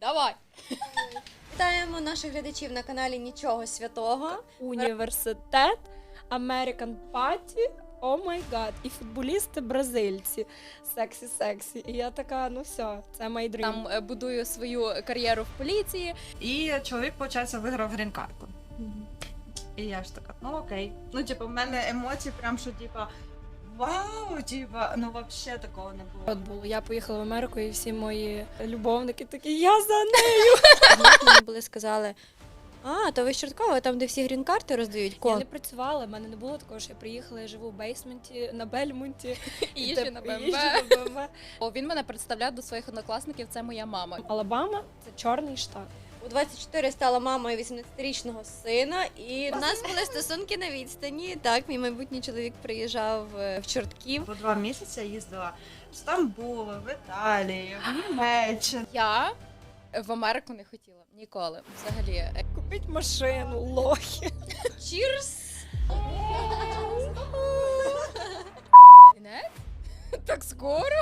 Давай. Вітаємо наших глядачів на каналі Нічого Святого. університет, American Party, о май гад, і футболісти бразильці. Сексі, сексі. І я така, ну все, це мій дрім. Там е, будую свою кар'єру в поліції. І чоловік, виходить, виграв грін-карту. І я ж така, ну окей. Ну, типу, в мене емоції прям, що типа. Вау, типа, ну взагалі такого не було. От було. Я поїхала в Америку, і всі мої любовники такі, я за нею. Мені були сказали: а, то ви з Чорткова, там, де всі грін-карти роздають. Я не працювала, в мене не було такого, що я приїхала, я живу в бейсменті на Бельмонті. І їжджу на БМВ. на БМВ. О, він мене представляв до своїх однокласників. Це моя мама. Алабама це чорний штат. У 24 стала мамою 18-річного сина, і у нас були стосунки на відстані. Так, мій майбутній чоловік приїжджав е, в Чортків. По два місяці їздила в Стамбул, в Італію, в Німеччину. Я в Америку не хотіла ніколи. Взагалі. Купіть машину, лохи. Cheers! Не? Так скоро?